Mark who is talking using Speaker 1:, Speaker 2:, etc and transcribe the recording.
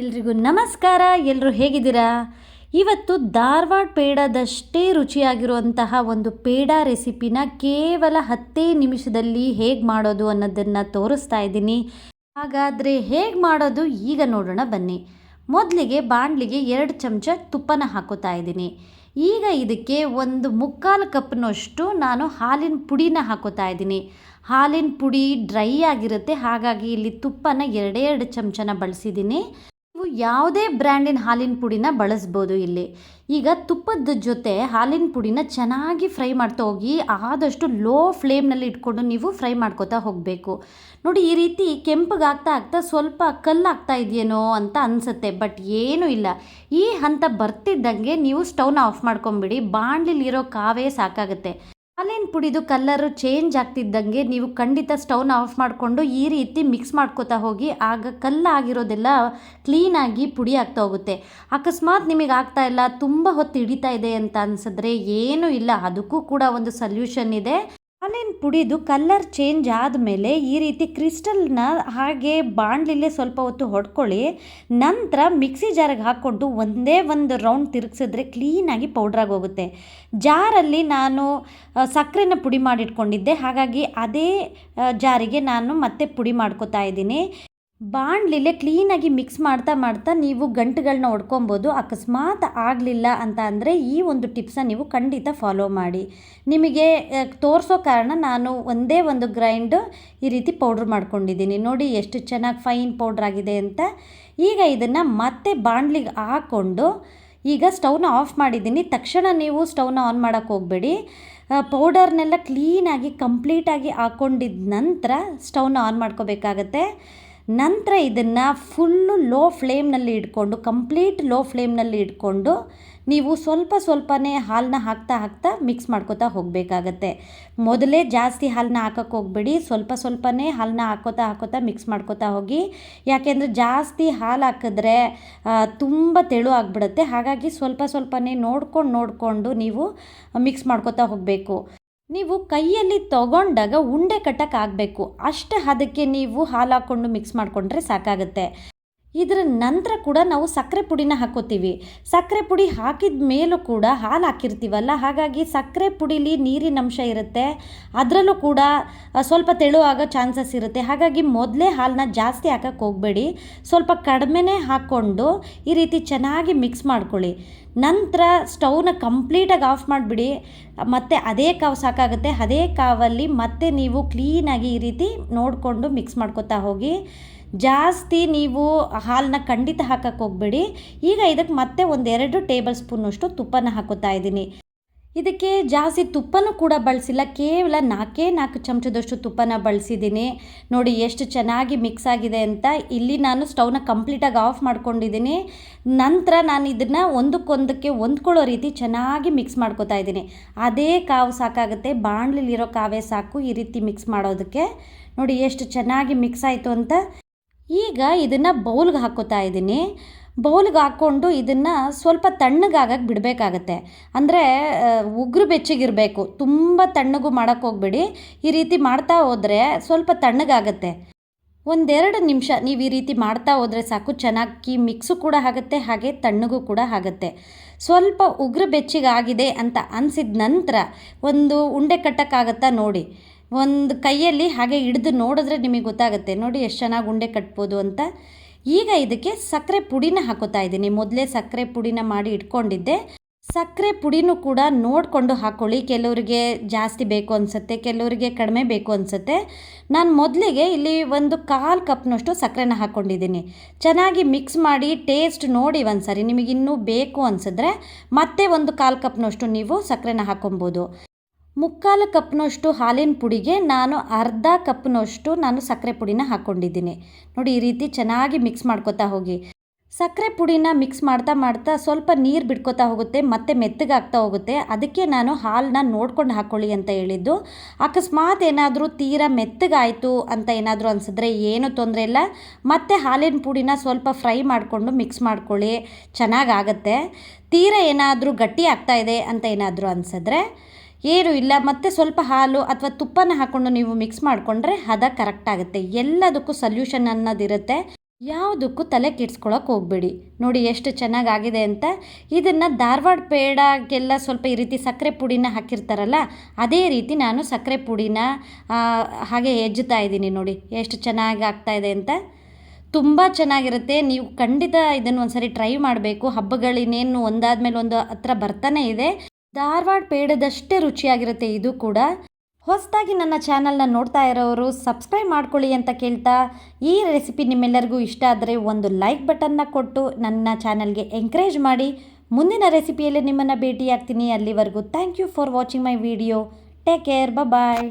Speaker 1: ಎಲ್ರಿಗೂ ನಮಸ್ಕಾರ ಎಲ್ಲರೂ ಹೇಗಿದ್ದೀರಾ? ಇವತ್ತು ಧಾರವಾಡ ಪೇಡದಷ್ಟೇ ರುಚಿಯಾಗಿರುವಂತಹ ಒಂದು ಪೇಡ ರೆಸಿಪಿನ ಕೇವಲ ಹತ್ತೇ ನಿಮಿಷದಲ್ಲಿ ಹೇಗೆ ಮಾಡೋದು ಅನ್ನೋದನ್ನು ತೋರಿಸ್ತಾ ಇದ್ದೀನಿ. ಹಾಗಾದರೆ ಹೇಗೆ ಮಾಡೋದು ಈಗ ನೋಡೋಣ ಬನ್ನಿ. ಮೊದಲಿಗೆ ಬಾಣಲಿಗೆ ಎರಡು ಚಮಚ ತುಪ್ಪನ ಹಾಕೋತಾ ಇದ್ದೀನಿ. ಈಗ ಇದಕ್ಕೆ ಒಂದು ಮುಕ್ಕಾಲು ಕಪ್ನಷ್ಟು ನಾನು ಹಾಲಿನ ಪುಡಿನ ಹಾಕೋತಾ ಇದ್ದೀನಿ. ಹಾಲಿನ ಪುಡಿ ಡ್ರೈ ಆಗಿರುತ್ತೆ, ಹಾಗಾಗಿ ಇಲ್ಲಿ ತುಪ್ಪನ ಎರಡೇ ಎರಡು ಚಮಚನ ಬಳಸಿದ್ದೀನಿ. ನೀವು ಯಾವುದೇ ಬ್ರ್ಯಾಂಡಿನ ಹಾಲಿನ ಪುಡಿನ ಬಳಸ್ಬೋದು ಇಲ್ಲಿ. ಈಗ ತುಪ್ಪದ ಜೊತೆ ಹಾಲಿನ ಪುಡಿನ ಚೆನ್ನಾಗಿ ಫ್ರೈ ಮಾಡ್ತಾ ಹೋಗಿ, ಆದಷ್ಟು ಲೋ ಫ್ಲೇಮ್ನಲ್ಲಿ ಇಟ್ಕೊಂಡು ನೀವು ಫ್ರೈ ಮಾಡ್ಕೋತಾ ಹೋಗಬೇಕು. ನೋಡಿ, ಈ ರೀತಿ ಕೆಂಪಗೆ ಆಗ್ತಾ ಆಗ್ತಾ ಸ್ವಲ್ಪ ಕಲ್ಲಾಗ್ತಾ ಇದೆಯೇನೋ ಅಂತ ಅನಿಸುತ್ತೆ, ಬಟ್ ಏನೂ ಇಲ್ಲ. ಈ ಹಂತ ಬರ್ತಿದ್ದಂಗೆ ನೀವು ಸ್ಟವ್ನ ಆಫ್ ಮಾಡ್ಕೊಂಬಿಡಿ, ಬಾಣಲಿಲಿರೋ ಕಾವೇ ಸಾಕಾಗುತ್ತೆ. ಹಾಲಿನ ಪುಡಿದು ಕಲ್ಲರು ಚೇಂಜ್ ಆಗ್ತಿದ್ದಂಗೆ ನೀವು ಖಂಡಿತ ಸ್ಟವ್ನ ಆಫ್ ಮಾಡಿಕೊಂಡು ಈ ರೀತಿ ಮಿಕ್ಸ್ ಮಾಡ್ಕೋತಾ ಹೋಗಿ, ಆಗ ಕಲ್ಲಾಗಿರೋದೆಲ್ಲ ಕ್ಲೀನಾಗಿ ಪುಡಿ ಆಗ್ತಾ ಹೋಗುತ್ತೆ. ಅಕಸ್ಮಾತ್ ನಿಮಗೆ ಆಗ್ತಾ ಇಲ್ಲ, ತುಂಬ ಹೊತ್ತು ಹಿಡಿತಾ ಇದೆ ಅಂತ ಅನ್ಸಿದ್ರೆ ಏನೂ ಇಲ್ಲ, ಅದಕ್ಕೂ ಕೂಡ ಒಂದು ಸಲ್ಯೂಷನ್ ಇದೆ. ಹಾಲಿನ ಪುಡಿದು ಕಲ್ಲರ್ ಚೇಂಜ್ ಆದಮೇಲೆ ಈ ರೀತಿ ಕ್ರಿಸ್ಟಲ್ನ ಹಾಗೆ ಬಾಣಲಿಲ್ಲೇ ಸ್ವಲ್ಪ ಹೊತ್ತು ಹೊಡ್ಕೊಳ್ಳಿ. ನಂತರ ಮಿಕ್ಸಿ ಜಾರಿಗೆ ಹಾಕ್ಕೊಂಡು ಒಂದೇ ಒಂದು ರೌಂಡ್ ತಿರುಗಿಸಿದ್ರೆ ಕ್ಲೀನಾಗಿ ಪೌಡ್ರಾಗಿ ಹೋಗುತ್ತೆ. ಜಾರಲ್ಲಿ ನಾನು ಸಕ್ಕರೆನ ಪುಡಿ ಮಾಡಿಟ್ಕೊಂಡಿದ್ದೆ. ಹಾಗಾಗಿ ಅದೇ ಜಾರಿಗೆ ನಾನು ಮತ್ತೆ ಪುಡಿ ಮಾಡ್ಕೋತಾ ಇದ್ದೀನಿ. ಬಾಣಲಿಲೆ ಕ್ಲೀನಾಗಿ ಮಿಕ್ಸ್ ಮಾಡ್ತಾ ಮಾಡ್ತಾ ನೀವು ಗಂಟುಗಳನ್ನ ಹೊಡ್ಕೊಬೋದು ಅಕಸ್ಮಾತ್ ಆಗಲಿಲ್ಲ ಅಂತ ಅಂದರೆ ಈ ಒಂದು ಟಿಪ್ಸನ್ನು ನೀವು ಖಂಡಿತ ಫಾಲೋ ಮಾಡಿ. ನಿಮಗೆ ತೋರಿಸೋ ಕಾರಣ ನಾನು ಒಂದೇ ಒಂದು ಗ್ರೈಂಡ್ ಈ ರೀತಿ ಪೌಡ್ರ್ ಮಾಡ್ಕೊಂಡಿದ್ದೀನಿ. ನೋಡಿ ಎಷ್ಟು ಚೆನ್ನಾಗಿ ಫೈನ್ ಪೌಡ್ರ್ ಆಗಿದೆ ಅಂತ. ಈಗ ಇದನ್ನು ಮತ್ತೆ ಬಾಣಲಿಗೆ ಹಾಕ್ಕೊಂಡು ಈಗ ಸ್ಟವ್ನ ಆಫ್ ಮಾಡಿದ್ದೀನಿ. ತಕ್ಷಣ ನೀವು ಸ್ಟವ್ನ ಆನ್ ಮಾಡೋಕ್ಕೆ ಹೋಗಬೇಡಿ. ಪೌಡರ್ನೆಲ್ಲ ಕ್ಲೀನಾಗಿ ಕಂಪ್ಲೀಟಾಗಿ ಹಾಕ್ಕೊಂಡಿದ್ದ ನಂತರ ಸ್ಟವ್ನ ಆನ್ ಮಾಡ್ಕೋಬೇಕಾಗತ್ತೆ. ನಂತರ ಇದನ್ನು ಫುಲ್ಲು ಲೋ ಫ್ಲೇಮ್ನಲ್ಲಿ ಇಟ್ಕೊಂಡು, ಕಂಪ್ಲೀಟ್ ಲೋ ಫ್ಲೇಮ್ನಲ್ಲಿ ಇಟ್ಕೊಂಡು ನೀವು ಸ್ವಲ್ಪ ಸ್ವಲ್ಪನೇ ಹಾಲನ್ನ ಹಾಕ್ತಾ ಹಾಕ್ತಾ ಮಿಕ್ಸ್ ಮಾಡ್ಕೋತಾ ಹೋಗಬೇಕಾಗತ್ತೆ. ಮೊದಲೇ ಜಾಸ್ತಿ ಹಾಲನ್ನ ಹಾಕೋಕ್ಕೆ ಹೋಗಬೇಡಿ, ಸ್ವಲ್ಪ ಸ್ವಲ್ಪನೇ ಹಾಲನ್ನ ಹಾಕೋತಾ ಹಾಕೋತಾ ಮಿಕ್ಸ್ ಮಾಡ್ಕೋತಾ ಹೋಗಿ. ಯಾಕೆಂದರೆ ಜಾಸ್ತಿ ಹಾಲು ಹಾಕಿದ್ರೆ ತುಂಬ ತೆಳು ಆಗಿಬಿಡುತ್ತೆ. ಹಾಗಾಗಿ ಸ್ವಲ್ಪ ಸ್ವಲ್ಪನೇ ನೋಡ್ಕೊಂಡು, ನೋಡಿಕೊಂಡು ನೀವು ಮಿಕ್ಸ್ ಮಾಡ್ಕೋತಾ ಹೋಗಬೇಕು. ನೀವು ಕೈಯಲ್ಲಿ ತಗೊಂಡಾಗ ಉಂಡೆ ಕಟ್ಟಕ್ಕೆ ಆಗಬೇಕು ಅಷ್ಟು ಅದಕ್ಕೆ ನೀವು ಹಾಲು ಹಾಕ್ಕೊಂಡು ಮಿಕ್ಸ್ ಮಾಡಿಕೊಂಡ್ರೆ ಸಾಕಾಗುತ್ತೆ. ಇದರ ನಂತರ ಕೂಡ ನಾವು ಸಕ್ಕರೆ ಪುಡಿನ ಹಾಕೋತೀವಿ. ಸಕ್ಕರೆ ಪುಡಿ ಹಾಕಿದ ಮೇಲೂ ಕೂಡ ಹಾಲು ಹಾಕಿರ್ತೀವಲ್ಲ, ಹಾಗಾಗಿ ಸಕ್ಕರೆ ಪುಡಿಲಿ ನೀರಿನ ಅಂಶ ಇರುತ್ತೆ. ಅದರಲ್ಲೂ ಕೂಡ ಸ್ವಲ್ಪ ತೆಳು ಚಾನ್ಸಸ್ ಇರುತ್ತೆ. ಹಾಗಾಗಿ ಮೊದಲೇ ಹಾಲನ್ನ ಜಾಸ್ತಿ ಹಾಕಕ್ಕೆ ಹೋಗಬೇಡಿ. ಸ್ವಲ್ಪ ಕಡಿಮೆನೇ ಹಾಕ್ಕೊಂಡು ಈ ರೀತಿ ಚೆನ್ನಾಗಿ ಮಿಕ್ಸ್ ಮಾಡ್ಕೊಳ್ಳಿ. ನಂತರ ಸ್ಟವ್ನ ಕಂಪ್ಲೀಟಾಗಿ ಆಫ್ ಮಾಡಿಬಿಡಿ. ಮತ್ತು ಅದೇ ಕಾವು ಸಾಕಾಗುತ್ತೆ. ಅದೇ ಕಾವಲ್ಲಿ ಮತ್ತೆ ನೀವು ಕ್ಲೀನಾಗಿ ಈ ರೀತಿ ನೋಡಿಕೊಂಡು ಮಿಕ್ಸ್ ಮಾಡ್ಕೊತಾ ಹೋಗಿ. ಜಾಸ್ತಿ ನೀವು ಹಾಲನ್ನ ಖಂಡಿತ ಹಾಕಕ್ಕೆ ಹೋಗಬೇಡಿ. ಈಗ ಇದಕ್ಕೆ ಮತ್ತೆ ಒಂದೆರಡು ಟೇಬಲ್ ಸ್ಪೂನಷ್ಟು ತುಪ್ಪನ ಹಾಕೋತಾ ಇದ್ದೀನಿ. ಇದಕ್ಕೆ ಜಾಸ್ತಿ ತುಪ್ಪನೂ ಕೂಡ ಬಳಸಿಲ್ಲ, ಕೇವಲ ನಾಲ್ಕೇ ನಾಲ್ಕು ಚಮಚದಷ್ಟು ತುಪ್ಪನ ಬಳಸಿದ್ದೀನಿ. ನೋಡಿ ಎಷ್ಟು ಚೆನ್ನಾಗಿ ಮಿಕ್ಸ್ ಆಗಿದೆ ಅಂತ. ಇಲ್ಲಿ ನಾನು ಸ್ಟೌವ್ನ ಕಂಪ್ಲೀಟಾಗಿ ಆಫ್ ಮಾಡ್ಕೊಂಡಿದ್ದೀನಿ. ನಂತರ ನಾನು ಇದನ್ನು ಒಂದಕ್ಕೊಂದಕ್ಕೆ ಹೊಂದ್ಕೊಳ್ಳೋ ರೀತಿ ಚೆನ್ನಾಗಿ ಮಿಕ್ಸ್ ಮಾಡ್ಕೊತಾ ಇದ್ದೀನಿ. ಅದೇ ಕಾವು ಸಾಕಾಗುತ್ತೆ, ಬಾಣಲಿಲಿರೋ ಕಾವೇ ಸಾಕು ಈ ರೀತಿ ಮಿಕ್ಸ್ ಮಾಡೋದಕ್ಕೆ. ನೋಡಿ ಎಷ್ಟು ಚೆನ್ನಾಗಿ ಮಿಕ್ಸ್ ಆಯಿತು ಅಂತ. ಈಗ ಇದನ್ನು ಬೌಲ್ಗೆ ಹಾಕೋತಾ ಇದ್ದೀನಿ. ಬೌಲ್ಗೆ ಹಾಕ್ಕೊಂಡು ಇದನ್ನು ಸ್ವಲ್ಪ ತಣ್ಣಗಾಗಕ್ಕೆ ಬಿಡಬೇಕಾಗತ್ತೆ. ಅಂದರೆ ಉಗುರು ಬೆಚ್ಚಗಿರಬೇಕು. ತುಂಬ ತಣ್ಣಗೂ ಮಾಡೋಕ್ಕೆ ಹೋಗ್ಬೇಡಿ. ಈ ರೀತಿ ಮಾಡ್ತಾ ಹೋದರೆ ಸ್ವಲ್ಪ ತಣ್ಣಗಾಗತ್ತೆ. ಒಂದೆರಡು ನಿಮಿಷ ನೀವು ಈ ರೀತಿ ಮಾಡ್ತಾ ಹೋದರೆ ಸಾಕು. ಚೆನ್ನಾಗಿ ಮಿಕ್ಸು ಕೂಡ ಆಗುತ್ತೆ, ಹಾಗೆ ತಣ್ಣಗೂ ಕೂಡ ಆಗುತ್ತೆ. ಸ್ವಲ್ಪ ಉಗುರು ಬೆಚ್ಚಗಾಗಿದೆ ಅಂತ ಅನಿಸಿದ ನಂತರ ಒಂದು ಉಂಡೆ ಕಟ್ಟಕ್ಕಾಗತ್ತಾ ನೋಡಿ. ಒಂದು ಕೈಯಲ್ಲಿ ಹಾಗೆ ಹಿಡಿದು ನೋಡಿದ್ರೆ ನಿಮಗೆ ಗೊತ್ತಾಗುತ್ತೆ. ನೋಡಿ ಎಷ್ಟು ಚೆನ್ನಾಗಿ ಉಂಡೆ ಕಟ್ಬೋದು ಅಂತ. ಈಗ ಇದಕ್ಕೆ ಸಕ್ಕರೆ ಪುಡಿನ ಹಾಕೋತಾ ಇದ್ದೀನಿ. ಮೊದಲೇ ಸಕ್ಕರೆ ಪುಡಿನ ಮಾಡಿ ಇಟ್ಕೊಂಡಿದ್ದೆ. ಸಕ್ಕರೆ ಪುಡಿನೂ ಕೂಡ ನೋಡಿಕೊಂಡು ಹಾಕ್ಕೊಳ್ಳಿ ಕೆಲವರಿಗೆ ಜಾಸ್ತಿ ಬೇಕು ಅನಿಸುತ್ತೆ, ಕೆಲವರಿಗೆ ಕಡಿಮೆ ಬೇಕು ಅನಿಸುತ್ತೆ. ನಾನು ಮೊದಲಿಗೆ ಇಲ್ಲಿ ಒಂದು ಕಾಲು ಕಪ್ನಷ್ಟು ಸಕ್ಕರೆನ ಹಾಕ್ಕೊಂಡಿದ್ದೀನಿ ಚೆನ್ನಾಗಿ ಮಿಕ್ಸ್ ಮಾಡಿ ಟೇಸ್ಟ್ ನೋಡಿ ಒಂದು ಸರಿ ನಿಮಗಿನ್ನೂ ಬೇಕು ಅನಿಸಿದ್ರೆ ಮತ್ತೆ ಒಂದು ಕಾಲು ಕಪ್ನಷ್ಟು ನೀವು ಸಕ್ಕರೆನ ಹಾಕೊಬೋದು. ಮುಕ್ಕಾಲು ಕಪ್ನಷ್ಟು ಹಾಲಿನ ಪುಡಿಗೆ ನಾನು ಅರ್ಧ ಕಪ್ನಷ್ಟು ನಾನು ಸಕ್ಕರೆ ಪುಡಿನ ಹಾಕ್ಕೊಂಡಿದ್ದೀನಿ. ನೋಡಿ, ಈ ರೀತಿ ಚೆನ್ನಾಗಿ ಮಿಕ್ಸ್ ಮಾಡ್ಕೋತಾ ಹೋಗಿ. ಸಕ್ಕರೆ ಪುಡಿನ ಮಿಕ್ಸ್ ಮಾಡ್ತಾ ಮಾಡ್ತಾ ಸ್ವಲ್ಪ ನೀರು ಬಿಡ್ಕೊತಾ ಹೋಗುತ್ತೆ, ಮತ್ತೆ ಮೆತ್ತಗಾಗ್ತಾ ಹೋಗುತ್ತೆ. ಅದಕ್ಕೆ ನಾನು ಹಾಲನ್ನ ನೋಡ್ಕೊಂಡು ಹಾಕ್ಕೊಳ್ಳಿ ಅಂತ ಹೇಳಿದ್ದು. ಅಕಸ್ಮಾತ್ ಏನಾದರೂ ತೀರಾ ಮೆತ್ತಗಾಯಿತು ಅಂತ ಏನಾದರೂ ಅನಿಸಿದ್ರೆ ಏನೂ ತೊಂದರೆ ಇಲ್ಲ. ಮತ್ತೆ ಹಾಲಿನ ಪುಡಿನ ಸ್ವಲ್ಪ ಫ್ರೈ ಮಾಡಿಕೊಂಡು ಮಿಕ್ಸ್ ಮಾಡ್ಕೊಳ್ಳಿ. ಚೆನ್ನಾಗಾಗತ್ತೆ. ತೀರ ಏನಾದರೂ ಗಟ್ಟಿ ಆಗ್ತಾ ಇದೆ ಅಂತ ಏನಾದರೂ ಅನಿಸಿದ್ರೆ ಏನು ಇಲ್ಲ, ಮತ್ತೆ ಸ್ವಲ್ಪ ಹಾಲು ಅಥವಾ ತುಪ್ಪನ ಹಾಕ್ಕೊಂಡು ನೀವು ಮಿಕ್ಸ್ ಮಾಡಿಕೊಂಡ್ರೆ ಹದ ಕರೆಕ್ಟ್ ಆಗುತ್ತೆ. ಎಲ್ಲದಕ್ಕೂ ಸೊಲ್ಯೂಷನ್ ಅನ್ನೋದಿರುತ್ತೆ. ಯಾವುದಕ್ಕೂ ತಲೆ ಕೆಡ್ಸ್ಕೊಳಕ್ಕೆ ಹೋಗ್ಬೇಡಿ. ನೋಡಿ ಎಷ್ಟು ಚೆನ್ನಾಗಾಗಿದೆ ಅಂತ. ಇದನ್ನು ಧಾರವಾಡ ಪೇಡಗೆಲ್ಲ ಸ್ವಲ್ಪ ಈ ರೀತಿ ಸಕ್ಕರೆ ಪುಡಿನ ಹಾಕಿರ್ತಾರಲ್ಲ, ಅದೇ ರೀತಿ ನಾನು ಸಕ್ಕರೆ ಪುಡಿನ ಹಾಗೆ ಹೆಜ್ಜುತ್ತಾ ಇದ್ದೀನಿ ನೋಡಿ. ಎಷ್ಟು ಚೆನ್ನಾಗಿ ಆಗ್ತಾ ಇದೆ ಅಂತ. ತುಂಬ ಚೆನ್ನಾಗಿರುತ್ತೆ. ನೀವು ಖಂಡಿತ ಇದನ್ನು ಒಂದ್ಸರಿ ಟ್ರೈ ಮಾಡಬೇಕು. ಹಬ್ಬಗಳಿನ್ನೇನು ಒಂದಾದ್ಮೇಲೆ ಒಂದು ಹತ್ರ ಬರ್ತಾನೆ ಇದೆ. ಧಾರವಾಡ ಪೇಡದಷ್ಟೇ ರುಚಿಯಾಗಿರುತ್ತೆ ಇದು ಕೂಡ. ಹೊಸದಾಗಿ ನನ್ನ ಚಾನಲ್ನ ನೋಡ್ತಾ ಇರೋರು ಸಬ್ಸ್ಕ್ರೈಬ್ ಮಾಡ್ಕೊಳ್ಳಿ ಅಂತ ಕೇಳ್ತಾ, ಈ ರೆಸಿಪಿ ನಿಮ್ಮೆಲ್ಲರಿಗೂ ಇಷ್ಟ ಆದರೆ ಒಂದು ಲೈಕ್ ಬಟನ್ನ ಕೊಟ್ಟು ನನ್ನ ಚಾನಲ್ಗೆ ಎಂಕರೇಜ್ ಮಾಡಿ. ಮುಂದಿನ ರೆಸಿಪಿಯಲ್ಲಿ ನಿಮ್ಮನ್ನು ಭೇಟಿಯಾಗ್ತೀನಿ. ಅಲ್ಲಿವರೆಗೂ thank you for watching my video take care bye